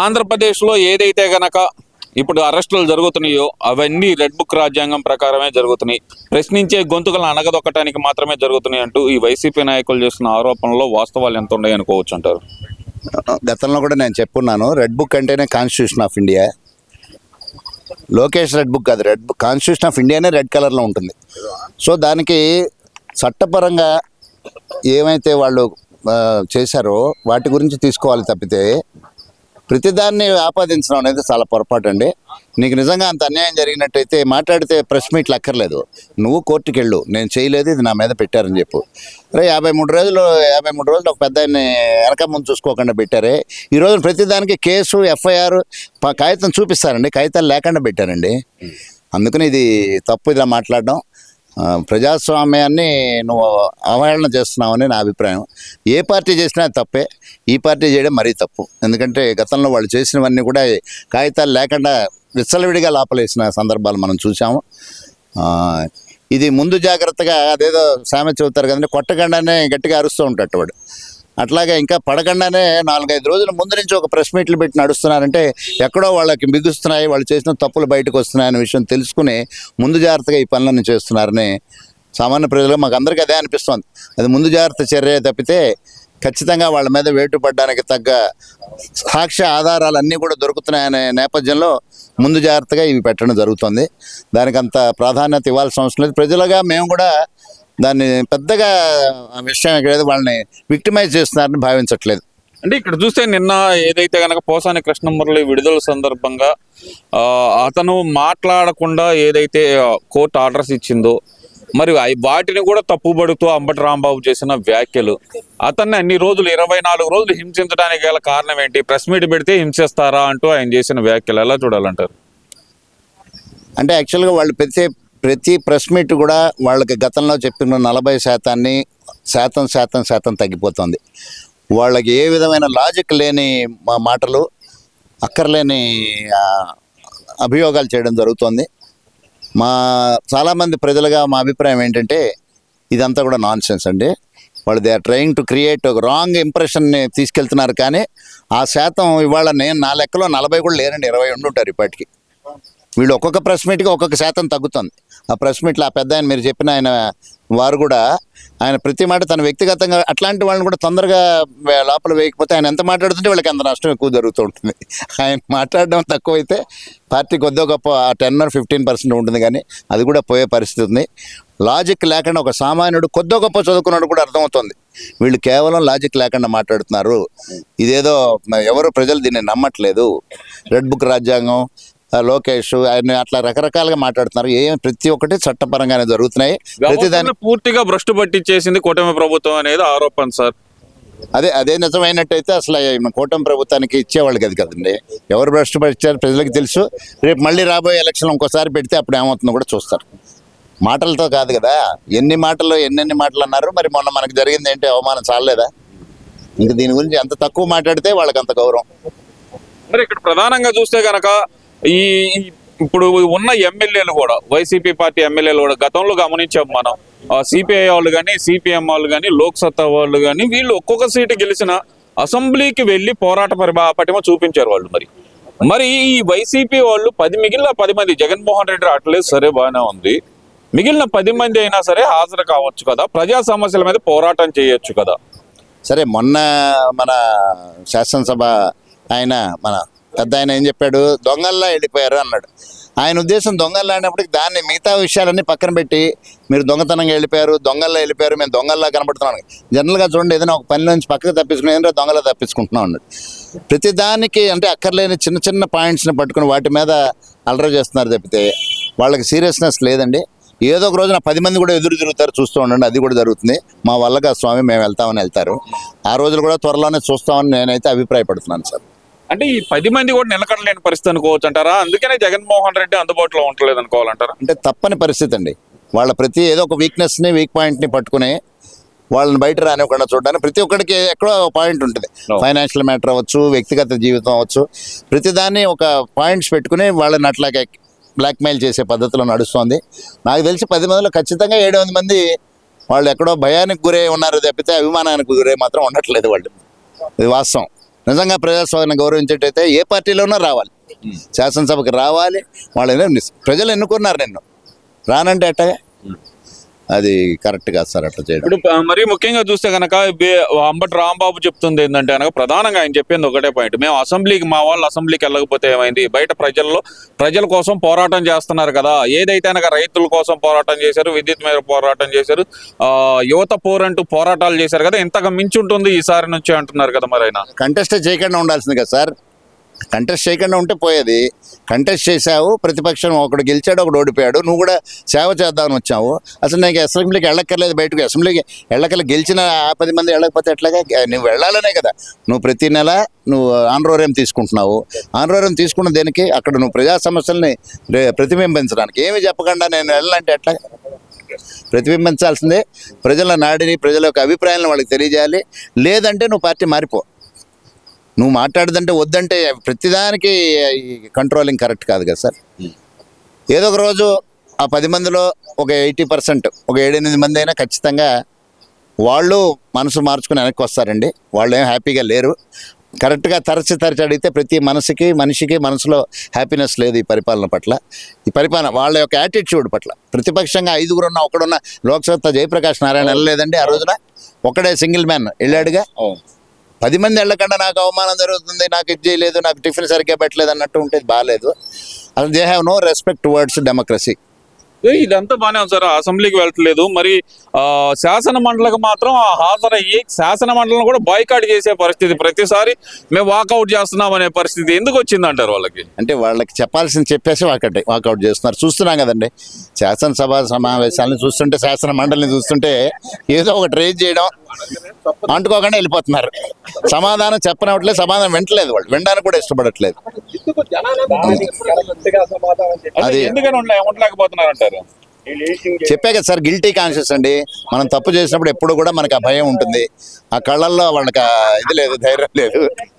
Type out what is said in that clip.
ఆంధ్రప్రదేశ్లో ఏదైతే గనక ఇప్పుడు అరెస్టులు జరుగుతున్నాయో అవన్నీ రెడ్ బుక్ రాజ్యాంగం ప్రకారమే జరుగుతున్నాయి. ప్రశ్నించే గొంతుకలు అణగదొక్కటానికి మాత్రమే జరుగుతున్నాయి అంటూ ఈ వైసీపీ నాయకులు చేస్తున్న ఆరోపణలో వాస్తవాలు ఎంత ఉన్నాయి అనుకోవచ్చు అంటారు. గతంలో కూడా నేను చెప్పున్నాను రెడ్ బుక్ అంటేనే constitution of India. Lokesh red book కాదు రెడ్ బుక్ కాన్స్టిట్యూషన్ ఆఫ్ ఇండియానే రెడ్ కలర్లో ఉంటుంది. సో దానికి చట్టపరంగా ఏమైతే వాళ్ళు చేశారో వాటి గురించి తీసుకోవాలి తప్పితే ప్రతిదాన్ని ఆపాదించడం అనేది చాలా పొరపాటు అండి నీకు నిజంగా అంత అన్యాయం జరిగినట్టయితే మాట్లాడితే ప్రెస్ మీట్లు అక్కర్లేదు. నువ్వు కోర్టుకి వెళ్ళు నేను చేయలేదు ఇది నా మీద పెట్టారని చెప్పు. రే యాభై మూడు రోజులు యాభై మూడు రోజులు ఒక పెద్ద ఆయన్ని వెనక ముందు చూసుకోకుండా పెట్టారే. ఈ రోజు ప్రతిదానికి కేసు ఎఫ్ఐఆర్ కాగితం చూపిస్తారండి. కాగితాలు లేకుండా పెట్టారండి. అందుకని ఇది తప్పు ఇలా మాట్లాడడం. ప్రజాస్వామ్యాన్ని నువ్వు అవహేళన చేస్తున్నావని నా అభిప్రాయం. ఏ పార్టీ చేసినా తప్పే. ఈ పార్టీ చేయడం మరీ తప్పు. ఎందుకంటే గతంలో వాళ్ళు చేసినవన్నీ కూడా కాగితాలు లేకుండా విచ్చలవిడిగా లోపలేసిన సందర్భాలు మనం చూసాము ఇది ముందు జాగ్రత్తగా అదేదో సామె చెబుతారు కదండి కొట్టకుండానే గట్టిగా అరుస్తూ ఉంటాడు వాడు. అట్లాగే ఇంకా పడకుండానే నాలుగైదు రోజుల ముందు నుంచి ఒక ప్రెస్ మీట్లు పెట్టి నడుస్తున్నారంటే ఎక్కడో వాళ్ళకి మిగుస్తున్నాయి వాళ్ళు చేసిన తప్పులు బయటకు వస్తున్నాయనే విషయం తెలుసుకుని ముందు జాగ్రత్తగా ఈ పనులను చేస్తున్నారని సామాన్య ప్రజలు మాకు అందరికీ అదే అనిపిస్తుంది. అది ముందు జాగ్రత్త చర్య తప్పితే ఖచ్చితంగా వాళ్ళ మీద వేటు పడ్డానికి తగ్గ సాక్ష్య ఆధారాలు అన్నీ కూడా దొరుకుతున్నాయనే నేపథ్యంలో ముందు జాగ్రత్తగా ఇవి పెట్టడం జరుగుతుంది. దానికి అంత ప్రాధాన్యత ఇవ్వాల్సిన అవసరం లేదు. ప్రజలుగా మేము కూడా దాన్ని పెద్దగా ఆ విషయం ఇక్కడ వాళ్ళని విక్టిమైజ్ చేస్తున్నారని భావించట్లేదు. అంటే ఇక్కడ చూస్తే నిన్న ఏదైతే గనక పోసాని కృష్ణమురళి విడుదల సందర్భంగా అతను మాట్లాడకుండా ఏదైతే కోర్టు ఆర్డర్స్ ఇచ్చిందో మరి వాటిని కూడా తప్పుబడుతూ అంబటి రాంబాబు చేసిన వ్యాఖ్యలు అతన్ని అన్ని రోజులు ఇరవై నాలుగు రోజులు హింసించడానికి గల కారణం ఏంటి? ప్రెస్ మీట్ పెడితే హింసిస్తారా అంటూ ఆయన చేసిన వ్యాఖ్యలు ఎలా చూడాలంటారు? అంటే యాక్చువల్గా వాళ్ళు ప్రతి ప్రతి ప్రెస్ మీట్ కూడా వాళ్ళకి గతంలో చెప్పిన నలభై శాతాన్ని శాతం శాతం శాతం తగ్గిపోతుంది. వాళ్ళకి ఏ విధమైన లాజిక్ లేని మా- మాటలు అక్కర్లేని అభియోగాలు చేయడం జరుగుతుంది. మా చాలామంది ప్రజలుగా మా అభిప్రాయం ఏంటంటే ఇదంతా కూడా నాన్ సెన్స్ అండి. వాళ్ళు they are trying to create ఒక రాంగ్ ఇంప్రెషన్ని తీసుకెళ్తున్నారు కానీ ఆ శాతం ఇవాళ నేను నా లెక్కలో నలభై కూడా లేరండి ఇరవై ఉండుంటారు ఇప్పటికి. వీళ్ళు ఒక్కొక్క ప్రెస్ మీట్కి ఒక్కొక్క శాతం తగ్గుతుంది. ఆ ప్రెస్ మీట్లో ఆ పెద్ద ఆయన మీరు చెప్పిన ఆయన వారు కూడా ఆయన ప్రతి మాట తన వ్యక్తిగతంగా అట్లాంటి వాళ్ళని కూడా తొందరగా లోపల వేయకపోతే ఆయన ఎంత మాట్లాడుతుంటే వాళ్ళకి అంత నష్టం ఎక్కువ జరుగుతూ ఉంటుంది. ఆయన మాట్లాడడం తక్కువైతే పార్టీ కొద్దిగా గొప్ప టెన్ ఆర్ ఫిఫ్టీన్ పర్సెంట్ ఉంటుంది కానీ అది కూడా పోయే పరిస్థితి ఉంది. లాజిక్ లేకుండా ఒక సామాన్యుడు కొద్దిగా గొప్ప చదువుకున్నాడు కూడా అర్థమవుతుంది. వీళ్ళు కేవలం లాజిక్ లేకుండా మాట్లాడుతున్నారు. ఇదేదో ఎవరు ప్రజలు దీన్ని నమ్మట్లేదు. రెడ్ బుక్ రాజ్యాంగం లోకేష్ ఆయన అట్లా రకరకాలుగా మాట్లాడుతున్నారు. ఏం ప్రతి ఒక్కటి చట్టపరంగానే జరుగుతున్నాయి. ప్రతి దాని వ్యవస్థను పూర్తిగా భ్రష్టు పట్టించేసింది కూటమి ప్రభుత్వం అనేది ఆరోపణ సార్. అదే అదే నిజమైనట్టయితే అసలు కూటమి ప్రభుత్వానికి ఇచ్చేవాళ్ళు కదా కదండి. ఎవరు భ్రష్టు పట్టించారు ప్రజలకు తెలుసు. రేపు మళ్ళీ రాబోయే ఎలక్షన్ ఇంకోసారి పెడితే అప్పుడు ఏమవుతుందో కూడా చూస్తారు. మాటలతో కాదు కదా. ఎన్ని మాటలు ఎన్నెన్ని మాటలు అన్నారు మరి మొన్న మనకు జరిగింది ఏంటి అవమానం చాలలేదా? ఇంక దీని గురించి ఎంత తక్కువ మాట్లాడితే వాళ్ళకి అంత గౌరవం. మరి ఇక్కడ ప్రధానంగా చూస్తే గనక ఈ ఇప్పుడు ఉన్న ఎమ్మెల్యేలు కూడా వైసీపీ పార్టీ ఎమ్మెల్యేలు కూడా గతంలో గమనించాం మనం. సిపిఐ వాళ్ళు కానీ సిపిఎం వాళ్ళు కానీ లోక్సత్తా వాళ్ళు కానీ వీళ్ళు ఒక్కొక్క సీటు గెలిచిన అసెంబ్లీకి వెళ్ళి పోరాట పరిమా- పటిమ చూపించారు వాళ్ళు మరి. మరి ఈ వైసీపీ వాళ్ళు పది మిగిలిన పది మంది జగన్మోహన్ రెడ్డి రావట్లేదు సరే బాగానే ఉంది. మిగిలిన పది మంది అయినా సరే హాజరు కావచ్చు కదా ప్రజా సమస్యల మీద పోరాటం చేయొచ్చు కదా. సరే మొన్న మన శాసనసభ ఆయన మన పెద్ద ఆయన ఏం చెప్పాడు? దొంగల్లా వెళ్ళిపోయారు అన్నాడు. ఆయన ఉద్దేశం దొంగల్లా అనేప్పటికి దాన్ని మిగతా విషయాలన్నీ పక్కన పెట్టి మీరు దొంగతనంగా వెళ్ళిపోయారు దొంగల్లా వెళ్ళిపోయారు మేము దొంగల్లా కనబడుతున్నాం జనరల్గా చూడండి ఏదైనా ఒక పని నుంచి పక్కకు తప్పించుకుని ఏంటో దొంగలా తప్పించుకుంటున్నాం అన్నాడు. ప్రతి దానికి అంటే అక్కర్లేని చిన్న చిన్న పాయింట్స్ని పట్టుకుని వాటి మీద అలర చేస్తున్నారు తప్పితే వాళ్ళకి సీరియస్నెస్ లేదండి. ఏదో ఒక రోజున పది మంది కూడా ఎదురు తిరుగుతారు చూస్తూ ఉండండి అది కూడా జరుగుతుంది. మా వల్లగా స్వామి మేము వెళ్తామని వెళ్తారు. ఆ రోజులు కూడా త్వరలోనే చూస్తామని నేనైతే అభిప్రాయపడుతున్నాను సార్. అంటే ఈ పది మంది కూడా నిలకడలేని పరిస్థితి అనుకోవచ్చు అంటారా అందుకనే జగన్మోహన్ రెడ్డి అందుబాటులో ఉండలేదు అనుకోవాలంటారా? అంటే తప్పని పరిస్థితి అండి. వాళ్ళ ప్రతి ఏదో ఒక వీక్నెస్ని వీక్ పాయింట్ని పట్టుకుని వాళ్ళని బయట రానివ్వకుండా చూడడానికి ప్రతి ఒక్కడికి ఎక్కడో పాయింట్ ఉంటుంది. ఫైనాన్షియల్ మ్యాటర్ అవ్వచ్చు వ్యక్తిగత జీవితం అవ్వచ్చు. ప్రతిదాన్ని ఒక పాయింట్స్ పెట్టుకుని వాళ్ళని అట్లాగే బ్లాక్మెయిల్ చేసే పద్ధతిలో నడుస్తోంది. నాకు తెలిసి పది మందిలో ఖచ్చితంగా ఏడు మంది వాళ్ళు ఎక్కడో భయానికి గురై ఉన్నారు తప్పితే అభిమానానికి గురై మాత్రం ఉండట్లేదు వాళ్ళు. ఇది వాస్తవం. నిజంగా ప్రజాస్వామ్యాన్ని గౌరవించేటైతే ఏ పార్టీలోనూ రావాలి. శాసనసభకి రావాలి. వాళ్ళు ప్రజలు ఎన్నుకున్నారు నిన్ను. రానంటే అట్టగా అది కరెక్ట్ కాదు సార్ అట్లా చేయడం. ఇప్పుడు మరి ముఖ్యంగా చూస్తే కనుక అంబటి రాంబాబు చెప్తుంది ఏంటంటే కనుక ప్రధానంగా ఆయన చెప్పింది ఒకటే పాయింట్ మేము అసెంబ్లీకి మా వాళ్ళు అసెంబ్లీకి వెళ్ళకపోతే ఏమైంది? బయట ప్రజల్లో ప్రజల కోసం పోరాటం చేస్తున్నారు కదా. ఏదైతే కనుక రైతుల కోసం పోరాటం చేశారు విద్యుత్ మీద పోరాటం చేశారు ఆ, యువత పోరంటూ పోరాటాలు చేశారు కదా ఇంతగా మించి ఉంటుంది ఈసారి నుంచి అంటున్నారు కదా మరి ఆయన. కంటెస్ట్ చేయకుండా ఉండాల్సింది కదా సార్. కంటెస్ట్ చేయకుండా ఉంటే పోయేది. కంటెస్ట్ చేశావు ప్రతిపక్షం ఒకడు గెలిచాడు ఒకడు ఓడిపోయాడు. నువ్వు కూడా సేవ చేద్దామని వచ్చావు. అసలు నీకు అసెంబ్లీకి వెళ్ళక్కర్లేదు బయటకు. అసెంబ్లీకి వెళ్ళకల గెలిచిన ఆ పది మంది వెళ్ళకపోతే ఎట్లాగా? నువ్వు వెళ్ళాలనే కదా. నువ్వు ప్రతి నెల నువ్వు ఆన్రోర్యం తీసుకుంటున్నావు. ఆన్రోర్యం తీసుకున్న దేనికి? అక్కడ నువ్వు ప్రజా సమస్యల్ని ప్రతిబింబించడానికి. ఏమి చెప్పకుండా నేను వెళ్ళాలంటే ఎట్లా? ప్రతిబింబించాల్సిందే. ప్రజల నాడిని ప్రజల యొక్క అభిప్రాయాలను వాళ్ళకి తెలియజేయాలి. లేదంటే నువ్వు పార్టీ మారిపో. నువ్వు మాట్లాడదంటే వద్దంటే ప్రతిదానికి కంట్రోలింగ్ కరెక్ట్ కాదు కదా సార్. ఏదో ఒక రోజు ఆ పది మందిలో ఒక ఎయిటీ పర్సెంట్ ఒక ఏడెనిమిది మంది అయినా ఖచ్చితంగా వాళ్ళు మనసు మార్చుకుని వెనక్కి వస్తారండి. వాళ్ళు ఏం హ్యాపీగా లేరు. కరెక్ట్గా తరచి తరచి అడిగితే ప్రతి మనసుకి మనిషికి మనసులో హ్యాపీనెస్ లేదు ఈ పరిపాలన పట్ల. ఈ పరిపాలన వాళ్ళ యొక్క యాటిట్యూడ్ పట్ల. ప్రతిపక్షంగా ఐదుగురున్న ఒకడున్న లోక్సత్తా జయప్రకాష్ నారాయణ వెళ్ళలేదండి ఆ రోజున. ఒకడే సింగిల్ మ్యాన్ వెళ్ళాడుగా. పది మంది వెళ్ళకుండా నాకు అవమానం జరుగుతుంది నాకు ఇది చేయలేదు నాకు టిఫిన్ సరిగ్గా పెట్టలేదు అన్నట్టు ఉంటే బాగాలేదు. అసలు they have no respect towards democracy. ఇదంతా బానే ఉంది సార్. అసెంబ్లీకి వెళ్ళట్లేదు. మరి ఆ, శాసన మండలికి మాత్రం ఆ హాజరయ్యి శాసన మండలిని కూడా బాయ్కాట్ చేసే పరిస్థితి. ప్రతిసారి మేము వాకౌట్ చేస్తున్నాం అనే పరిస్థితి ఎందుకు వచ్చిందంటారు వాళ్ళకి? అంటే వాళ్ళకి చెప్పాల్సింది చెప్పేసి వాకౌట్ వాకౌట్ చేస్తున్నారు. చూస్తున్నాం కదండి. శాసనసభ సమావేశాలను చూస్తుంటే శాసన మండలిని చూస్తుంటే ఏదో ఒకటి రేజ్ చేయడం అంటుకోకుండా వెళ్ళిపోతున్నారు. సమాధానం చెప్పనట్లేదు సమాధానం వింటలేదు వాళ్ళు. వినడానికి కూడా ఇష్టపడట్లేదు. అది అది- ఎందుకని ఉండలే ఉండలేకపోతున్నారు అంటారు? చెప్పే కదా సార్ గిల్టీ కాన్షియస్ అండి. మనం తప్పు చేసినప్పుడు ఎప్పుడు కూడా మనకు ఆ భయం ఉంటుంది. ఆ కళ్ళల్లో వాళ్ళకి ఇది లేదు ధైర్యం లేదు.